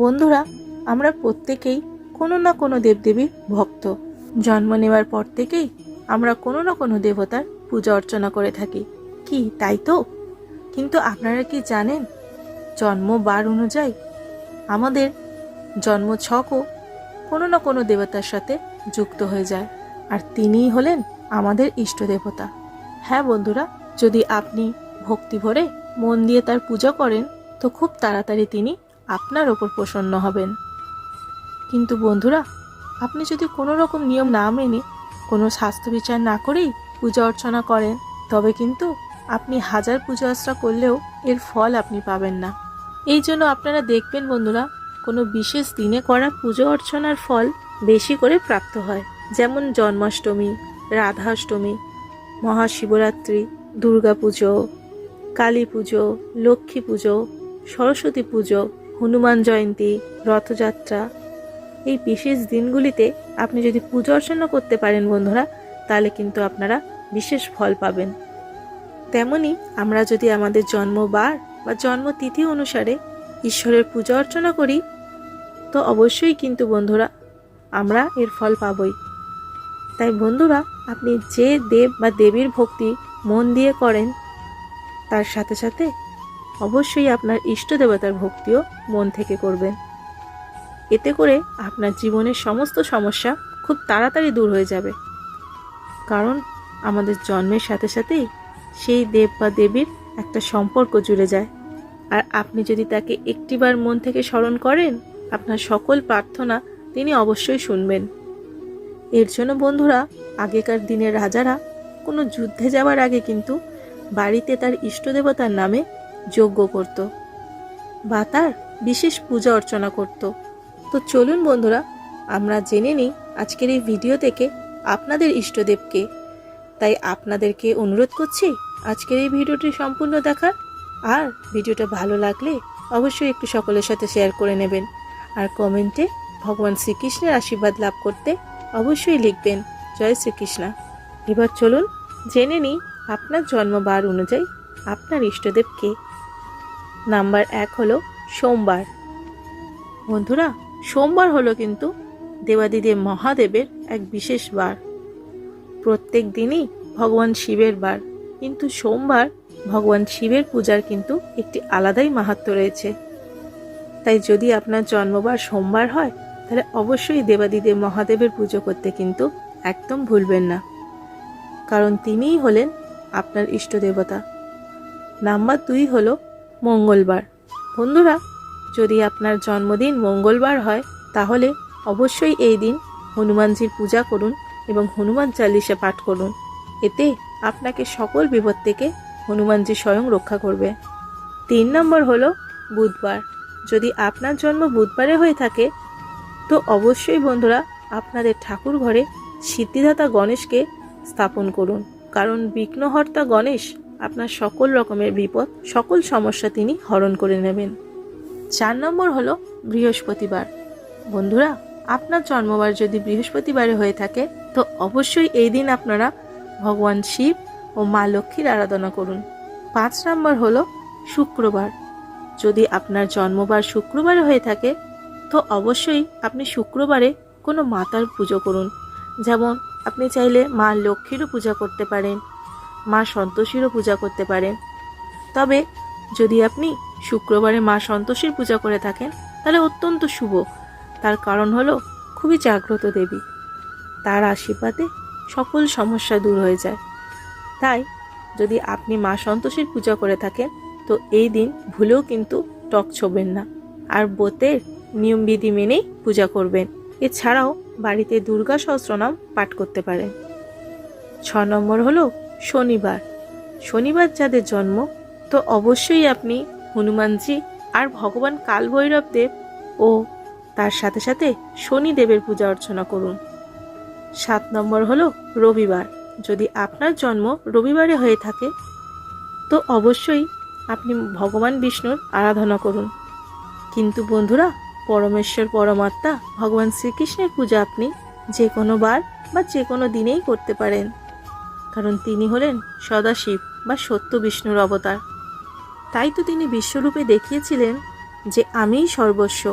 বন্ধুরা, আমরা প্রত্যেকেই কোনো না কোনো দেবদেবীর ভক্ত। জন্ম নেওয়ার পর থেকেই আমরা কোনো না কোনো দেবতার পূজা অর্চনা করে থাকি। কি, তাই তো? কিন্তু আপনারা কি জানেন, জন্ম বার অনুযায়ী আমাদের জন্ম ছকও কোনো না কোনো দেবতার সাথে যুক্ত হয়ে যায়, আর তিনিই হলেন আমাদের ইষ্ট দেবতা। হ্যাঁ বন্ধুরা, যদি আপনি ভক্তি ভরে মন দিয়ে তার পূজা করেন, তো খুব তাড়াতাড়ি তিনি আপনার ওপর প্রসন্ন হবেন। কিন্তু বন্ধুরা, আপনি যদি কোনো রকম নিয়ম না মেনে, কোনো স্বাস্থ্য বিচার না করেই পূজা অর্চনা করেন, তবে কিন্তু আপনি হাজার পূজা অর্চনা করলেও এর ফল আপনি পাবেন না। এই জন্য আপনারা দেখবেন বন্ধুরা, কোনো বিশেষ দিনে করা পুজো অর্চনার ফল বেশি করে প্রাপ্ত হয়। যেমন জন্মাষ্টমী, রাধাষ্টমী, মহাশিবরাত্রি দুর্গা পুজো কালী পুজো লক্ষ্মী পুজো, সরস্বতী পুজো হনুমান জয়ন্তী, রথযাত্রা। এই বিশেষ দিনগুলিতে আপনি যদি পুজো অর্চনা করতে পারেন বন্ধুরা, তাহলে কিন্তু আপনারা বিশেষ ফল পাবেন। তেমনি আমরা যদি আমাদের জন্মবার বা জন্মতিথি অনুসারে ঈশ্বরের পূজা অর্চনা করি, তো অবশ্যই কিন্তু বন্ধুরা আমরা এর ফল পাবই। তাই বন্ধুরা, আপনি যে দেব বা দেবীর ভক্তি মন দিয়ে করেন, তার সাথে সাথে অবশ্যই আপনার ইষ্ট দেবতার ভক্তিও মন থেকে করবেন। এতে করে আপনার জীবনের সমস্ত সমস্যা খুব তাড়াতাড়ি দূর হয়ে যাবে। কারণ আমাদের জন্মের সাথে সাথেই সেই দেব বা দেবীর একটা সম্পর্ক জুড়ে যায়। আর আপনি যদি তাকে একটিবার মন থেকে স্মরণ করেন, আপনার সকল প্রার্থনা তিনি অবশ্যই শুনবেন। এর জন্য বন্ধুরা, আগেকার দিনের রাজারা কোনো যুদ্ধে যাওয়ার আগে কিন্তু বাড়িতে তার ইষ্ট দেবতার নামে যজ্ঞ করত বা তার বিশেষ পূজা অর্চনা করত। তো চলুন বন্ধুরা, আমরা জেনে নিই আজকের এই ভিডিও থেকে আপনাদের ইষ্টদেবকে। তাই আপনাদেরকে অনুরোধ করছি আজকের এই ভিডিওটি সম্পূর্ণ দেখার। আর ভিডিওটা ভালো লাগলে অবশ্যই একটু সকলের সাথে শেয়ার করে নেবেন। আর কমেন্টে ভগবান শ্রীকৃষ্ণের আশীর্বাদ লাভ করতে অবশ্যই লিখবেন, জয় শ্রীকৃষ্ণা। এবার চলুন জেনে নিই আপনার জন্মবার অনুযায়ী আপনার ইষ্টদেব কে নাম্বার এক হলো সোমবার। বন্ধুরা, সোমবার হলো কিন্তু দেবাদিদেব মহাদেবের এক বিশেষ বার। প্রত্যেক দিনই ভগবান শিবের বার, কিন্তু সোমবার ভগবান শিবের পূজার কিন্তু একটি আলাদাই মাহাত্ম রয়েছে। তাই যদি আপনার জন্মবার সোমবার হয়, তাহলে অবশ্যই দেবাদিদেব মহাদেবের পুজো করতে কিন্তু একদম ভুলবেন না। কারণ তিনিই হলেন আপনার ইষ্ট দেবতা। নাম্বার দুই হলো মঙ্গলবার। বন্ধুরা, যদি আপনার জন্মদিন মঙ্গলবার হয়, তাহলে অবশ্যই এই দিন হনুমানজির পূজা করুন এবং হনুমান চালিশা পাঠ করুন। এতে আপনাকে সকল বিপদ থেকে হনুমানজি স্বয়ং রক্ষা করবে। তিন নম্বর হলো বুধবার। যদি আপনার জন্ম বুধবারে হয়ে থাকে, তো অবশ্যই বন্ধুরা আপনাদের ঠাকুর ঘরে সিদ্ধিদাতা গণেশকে স্থাপন করুন। কারণ বিঘ্নহর্তা গণেশ আপনার সকল রকমের বিপদ, সকল সমস্যা তিনি হরণ করে নেবেন। চার নম্বর হলো বৃহস্পতিবার। বন্ধুরা, আপনার জন্মবার যদি বৃহস্পতিবারে হয়ে থাকে, তো অবশ্যই এই দিন আপনারা ভগবান শিব ও মা লক্ষ্মীর আরাধনা করুন। পাঁচ নম্বর হলো শুক্রবার। যদি আপনার জন্মবার শুক্রবারে হয়ে থাকে, তো অবশ্যই আপনি শুক্রবারে কোনো মাতার পুজো করুন। যেমন আপনি চাইলে মা লক্ষ্মীরও পূজা করতে পারেন মা সন্তোষীরও পূজা করতে পারেন। তবে যদি আপনি শুক্রবারে মা সন্তোষীর পূজা করে থাকেন, তাহলে অত্যন্ত শুভ। তার কারণ হলো খুবই জাগ্রত দেবী। তার আশীর্বাদে সকল সমস্যা দূর হয়ে যায়। তাই যদি আপনি মা সন্তোষীর পূজা করে থাকেন, তো এই দিন ভুলেও কিন্তু টক ছোবেন না। আর বোতের নিয়মবিধি মেনেই পূজা করবেন। এছাড়াও বাড়িতে দুর্গা সহস্রনাম পাঠ করতে পারেন। ছ নম্বর হলো শনিবার। শনিবার যাদের জন্ম, তো অবশ্যই আপনি হনুমানজি আর ভগবান কালভৈরব দেব ও তার সাথে সাথে শনিদেবের পূজা অর্চনা করুন। সাত নম্বর হলো রবিবার। যদি আপনার জন্ম রবিবারে হয়ে থাকে, তো অবশ্যই আপনি ভগবান বিষ্ণুর আরাধনা করুন। কিন্তু বন্ধুরা, পরমেশ্বর, পরমাত্মা, ভগবান শ্রীকৃষ্ণের পূজা আপনি যে কোনো বার বা যে কোনো দিনেই করতে পারেন। কারণ তিনি হলেন সদাশিব বা সত্য বিষ্ণুর অবতার। তাই তো তিনি বিশ্বরূপে দেখিয়েছিলেন যে আমিই সর্বস্ব,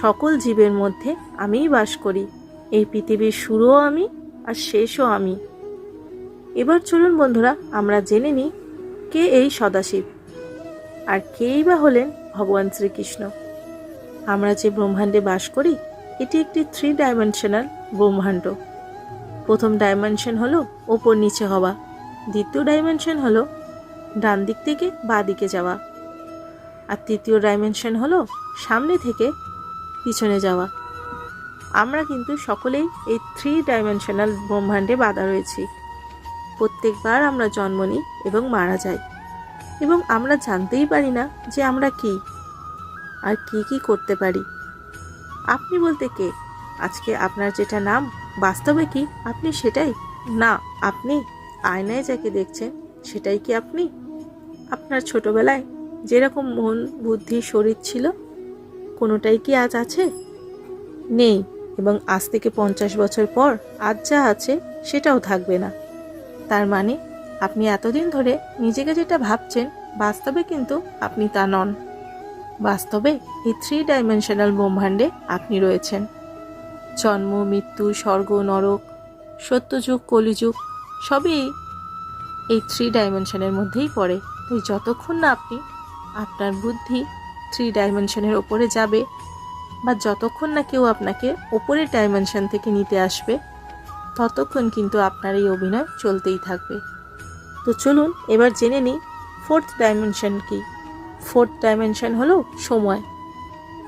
সকল জীবের মধ্যে আমিই বাস করি, এই পৃথিবীর শুরুও আমি আর শেষও আমি। এবার চলুন বন্ধুরা, আমরা জেনে নিই কে এই সদাশিব আর কেই বা হলেন ভগবান শ্রীকৃষ্ণ। আমরা যে ব্রহ্মাণ্ডে বাস করি, এটি একটি থ্রি ডাইমেনশনাল ব্রহ্মাণ্ড। প্রথম ডাইমেনশন হলো ওপর নিচে হওয়া। দ্বিতীয় ডাইমেনশন হলো ডান দিক থেকে বাঁ দিকে যাওয়া। আর তৃতীয় ডাইমেনশন হলো সামনে থেকে পিছনে যাওয়া। আমরা কিন্তু সকলেই এই থ্রি ডাইমেনশনাল ব্রহ্মাণ্ডে বাধা রয়েছি। প্রত্যেকবার আমরা জন্ম নিই এবং মারা যাই। এবং আমরা জানতেই পারি না যে আমরা কি আর কি কি করতে পারি। আপনি বলতে কে? আজকে আপনার যেটা নাম বাস্তবে কি আপনি সেটাই? না, আপনি আয়নায় যাকে দেখছেন, সেটাই কি আপনি? আপনার ছোটবেলায় যেরকম মন, বুদ্ধি, শরীর ছিল, কোনোটাই কি আজ আছে? নেই, এবং আজ থেকে পঞ্চাশ বছর পর আজ যা আছে সেটাও থাকবে না। তার মানে আপনি এতদিন ধরে নিজেকে যেটা ভাবছেন, বাস্তবে কিন্তু আপনি তা নন। বাস্তবে এই থ্রি ডাইমেনশনাল ব্রহ্মাণ্ডে আপনি রয়েছেন। জন্ম, মৃত্যু, স্বর্গ, নরক, সত্যযুগ, কলিযুগ, সবই এই থ্রি ডাইমেনশনের মধ্যেই পড়ে। তাই যতক্ষণ না আপনি আপনার বুদ্ধি থ্রি ডাইমেনশনের ওপরে যাবে বা যতক্ষণ না কেউ আপনাকে ওপরের ডাইমেনশন থেকে নিতে আসবে, ততক্ষণ কিন্তু আপনার এই অভিনয় চলতেই থাকবে। তো চলুন, এবার জেনে নিই ফোর্থ ডাইমেনশন কি? ফোর্থ ডাইমেনশন হলো সময়।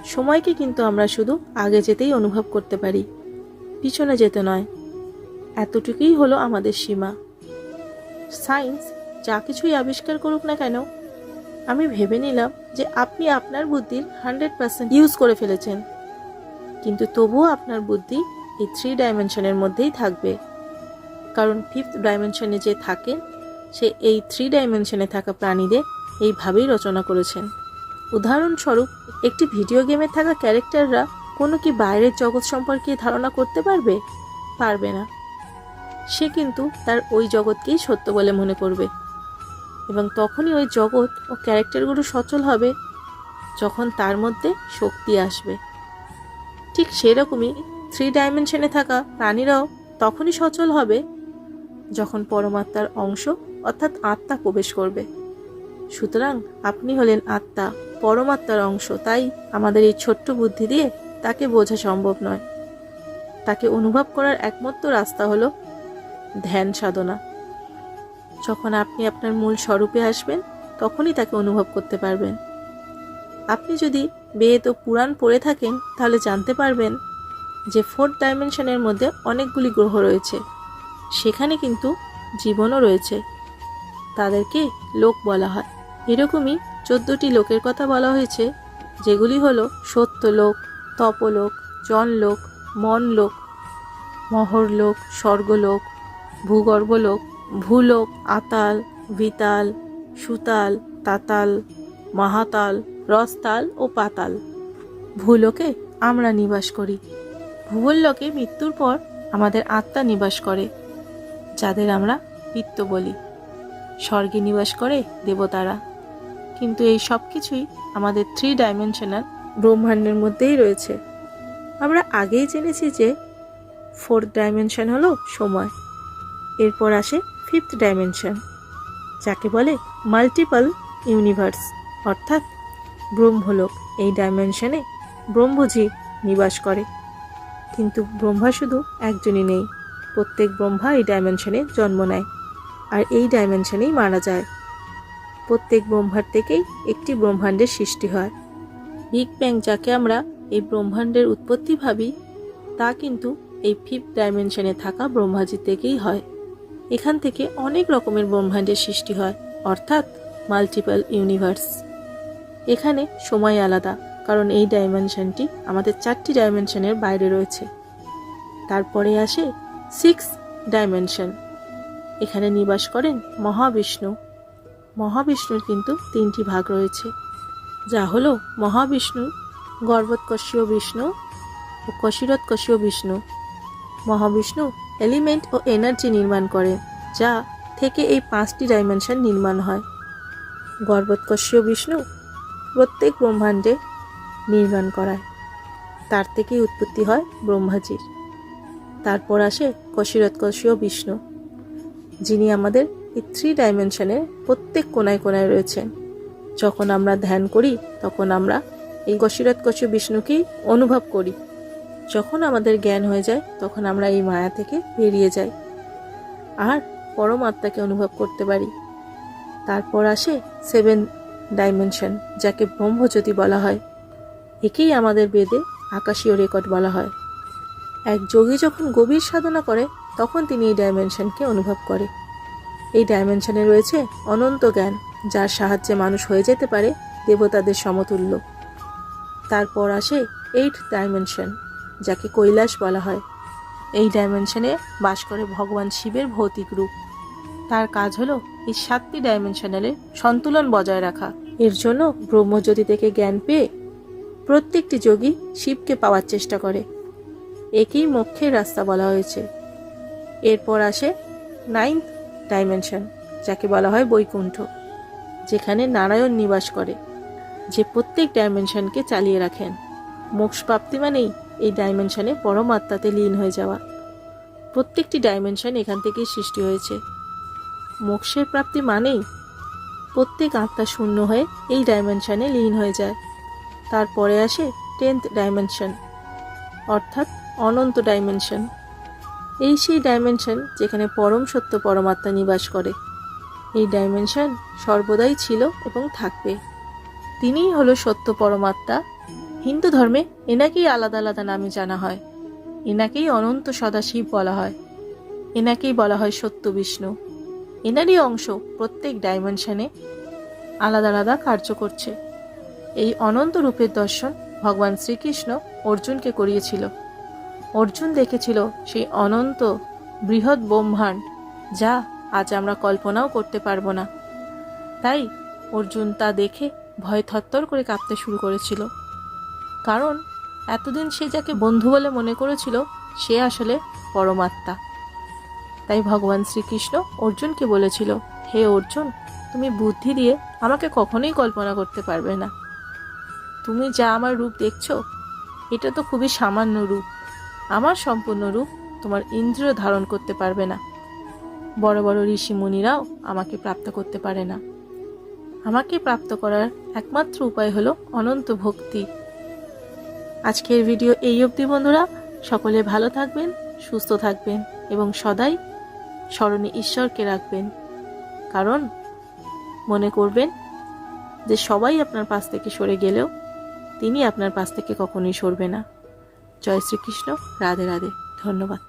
সময়কে কিন্তু আমরা শুধু আগে যেতেই অনুভব করতে পারি, পিছনে যেতে নয়। এতটুকুই হলো আমাদের সীমা। সায়েন্স যা কিছুই আবিষ্কার করুক না কেন, আমি ভেবে নিলাম যে আপনি আপনার বুদ্ধির হান্ড্রেড পার্সেন্ট ইউজ করে ফেলেছেন। কিন্তু তবুও আপনার বুদ্ধি এই থ্রি ডাইমেনশনের মধ্যেই থাকবে। কারণ ফিফথ ডাইমেনশনে যে থাকেন, সে এই থ্রি ডাইমেনশনে থাকা প্রাণীদের এইভাবেই রচনা করেছেন। উদাহরণস্বরূপ, একটি ভিডিও গেমে থাকা ক্যারেক্টাররা কোনো কি বাইরের জগৎ সম্পর্কে ধারণা করতে পারবে? পারবে না। সে কিন্তু তার ওই জগৎকেই সত্য বলে মনে করবে। এবং তখনই ওই জগৎ ও ক্যারেক্টারগুলো সচল হবে, যখন তার মধ্যে শক্তি আসবে। ঠিক সেরকমই থ্রি ডাইমেনশনে থাকা প্রাণীরাও তখনই সচল হবে, যখন পরমাত্মার অংশ অর্থাৎ আত্মা প্রবেশ করবে। সুতরাং আপনি হলেন আত্মা। পরমাত্মার অংশ, তাই আমাদের এই ছোট্ট বুদ্ধি দিয়ে তাকে বোঝা সম্ভব নয়। তাকে অনুভব করার একমাত্র রাস্তা হলো ধ্যান সাধনা। যখন আপনি আপনার মূল স্বরূপে আসবেন, তখনই তাকে অনুভব করতে পারবেন। আপনি যদি বেদ ও পুরাণ পড়ে থাকেন, তাহলে জানতে পারবেন যে ফোর্থ ডাইমেনশনের মধ্যে অনেকগুলি গ্রহ রয়েছে। সেখানে কিন্তু জীবনও রয়েছে। তাদেরকে লোক বলা হয়। এরকমই চোদ্দটি লোকের কথা বলা হয়েছে, যেগুলি হলো সত্যলোক, তপলোক, জনলোক, মনলোক, মহরলোক, স্বর্গলোক, ভূগর্ভলোক, ভূলোক, আতাল বিতাল সুতাল, তাতাল, মাহাতাল, রসতাল ও পাতাল। ভূলোকে আমরা নিবাস করি। ভূগোললোকে মৃত্যুর পর আমাদের আত্মা নিবাস করে, যাদের আমরা পিত্ত বলি। স্বর্গে নিবাস করে দেবতারা। কিন্তু এই সব কিছুই আমাদের থ্রি ডাইমেনশনাল ব্রহ্মাণ্ডের মধ্যেই রয়েছে। আমরা আগেই জেনেছি যে ফোর্থ ডাইমেনশন হলো সময়, এরপর আসে ফিফথ ডাইমেনশন যাকে বলে মাল্টিপল ইউনিভার্স অর্থাৎ ব্রহ্মলোক। এই ডাইমেনশনে ব্রহ্মজি নিবাস করে। কিন্তু ব্রহ্মা শুধু একজনই নেই, প্রত্যেক ব্রহ্মা এই ডাইমেনশনে জন্ম নেয়, আর এই ডাইমেনশনেই মারা যায়। প্রত্যেক ব্রহ্মার থেকেই একটি ব্রহ্মাণ্ডের সৃষ্টি হয়। বিগ ব্যাং যাকে আমরা এই ব্রহ্মাণ্ডের উৎপত্তি ভাবি, তা কিন্তু এই ফিফথ ডাইমেনশনে থাকা ব্রহ্মাজি থেকেই হয়। এখান থেকে অনেক রকমের ব্রহ্মাণ্ডের সৃষ্টি হয়, অর্থাৎ মাল্টিপল ইউনিভার্স এখানে সময় আলাদা, কারণ এই ডাইমেনশনটি আমাদের চারটি ডাইমেনশনের বাইরে রয়েছে। তারপরে আসে সিক্স ডাইমেনশন এখানে নিবাস করেন মহাবিষ্ণু। মহাবিষ্ণুর কিন্তু তিনটি ভাগ রয়েছে। যা হলো মহাবিষ্ণু গর্ভোৎকর্ষীয় বিষ্ণু ও কশিরোৎকর্ষীয় বিষ্ণু। মহাবিষ্ণু এলিমেন্ট ও এনার্জি নির্মাণ করে, যা থেকে এই পাঁচটি ডাইমেনশন নির্মাণ হয়। গর্ভোৎকর্ষীয় বিষ্ণু প্রত্যেক ব্রহ্মাণ্ডে নির্মাণ করায়। তার থেকেই উৎপত্তি হয় ব্রহ্মাজির। তারপর আসে কশিরৎকশীয় বিষ্ণু, যিনি আমাদের এই থ্রি ডাইমেনশনের প্রত্যেক কোনায় কোনায় রয়েছেন যখন আমরা ধ্যান করি, তখন আমরা এই কশিরৎকশীয় বিষ্ণুকেই অনুভব করি। যখন আমাদের জ্ঞান হয়ে যায়, তখন আমরা এই মায়া থেকে বেরিয়ে যাই। আর পরমাত্মাকে অনুভব করতে পারি। তারপর আসে সেভেন ডাইমেনশন যাকে ব্রহ্মজ্যোতি বলা হয়। একেই আমাদের বেদে আকাশীয় রেকর্ড বলা হয়। এক যোগী যখন গভীর সাধনা করে, তখন তিনি এই ডাইমেনশনকে অনুভব করে। এই ডাইমেনশনে রয়েছে অনন্ত জ্ঞান, যার সাহায্যে মানুষ হয়ে যেতে পারে দেবতাদের সমতুল্য। তারপর আসে এইট ডাইমেনশন যাকে কৈলাস বলা হয়। এই ডাইমেনশনে বাস করে ভগবান শিবের ভৌতিক রূপ। তার কাজ হলো এই সাতটি ডাইমেনশনালে সন্তুলন বজায় রাখা। এর জন্য ব্রহ্মজ্যোতি থেকে জ্ঞান পেয়ে প্রত্যেকটি যোগী শিবকে পাওয়ার চেষ্টা করে। একেই মোক্ষের রাস্তা বলা হয়েছে। এরপর আসে নাইন্থ ডাইমেনশন যাকে বলা হয় বৈকুণ্ঠ, যেখানে নারায়ণ নিবাস করে, যে প্রত্যেক ডাইমেনশনকে চালিয়ে রাখেন। মোক্ষ প্রাপ্তি মানেই এই ডাইমেনশনে পরমাত্মাতে লীন হয়ে যাওয়া। প্রত্যেকটি ডাইমেনশন এখান থেকেই সৃষ্টি হয়েছে। মোক্ষের প্রাপ্তি মানেই প্রত্যেক আত্মা শূন্য হয়ে এই ডাইমেনশনে লীন হয়ে যায়। তারপরে আসে টেন্থ ডাইমেনশন অর্থাৎ অনন্ত ডাইমেনশন এই সেই ডাইমেনশন যেখানে পরম সত্য পরমাত্মা নিবাস করে। এই ডাইমেনশন সর্বদাই ছিল এবং থাকবে। তিনিই হলো সত্য পরমাত্মা। হিন্দু ধর্মে এনাকেই আলাদা আলাদা নামে জানা হয়। এনাকেই অনন্ত সদাশিব বলা হয়। এনাকেই বলা হয় সত্য বিষ্ণু। এনারই অংশ প্রত্যেক ডাইমেনশনে আলাদা আলাদা কার্য করছে। এই অনন্ত রূপের দর্শন ভগবান শ্রীকৃষ্ণ অর্জুনকে করিয়েছিল। অর্জুন দেখেছিল সেই অনন্ত বৃহৎ ব্রহ্মাণ্ড, যা আজ আমরা কল্পনাও করতে পারব না। তাই অর্জুন তা দেখে ভয় থরথর করে কাঁপতে শুরু করেছিল। কারণ এতদিন সে যাকে বন্ধু বলে মনে করেছিল, সে আসলে পরমাত্মা। তাই ভগবান শ্রীকৃষ্ণ অর্জুনকে বলেছিল, হে অর্জুন, তুমি বুদ্ধি দিয়ে আমাকে কখনোই কল্পনা করতে পারবে না। তুমি যা আমার রূপ দেখছ, এটা তো খুবই সামান্য রূপ। আমার সম্পূর্ণ রূপ তোমার ইন্দ্রিয় ধারণ করতে পারবে না। বড় বড় ঋষি মুনিরাও আমাকে প্রাপ্ত করতে পারে না। আমাকে প্রাপ্ত করার একমাত্র উপায় হলো অনন্ত ভক্তি। আজকের ভিডিও এই অবধি বন্ধুরা। সকলে ভালো থাকবেন, সুস্থ থাকবেন এবং সদাই স্মরণে ঈশ্বরকে রাখবেন। কারণ মনে করবেন যে সবাই আপনার পাশ থেকে সরে গেলেও তিনি আপনার পাশ থেকে কখনোই সরবে না। জয় শ্রীকৃষ্ণ রাধে রাধে ধন্যবাদ।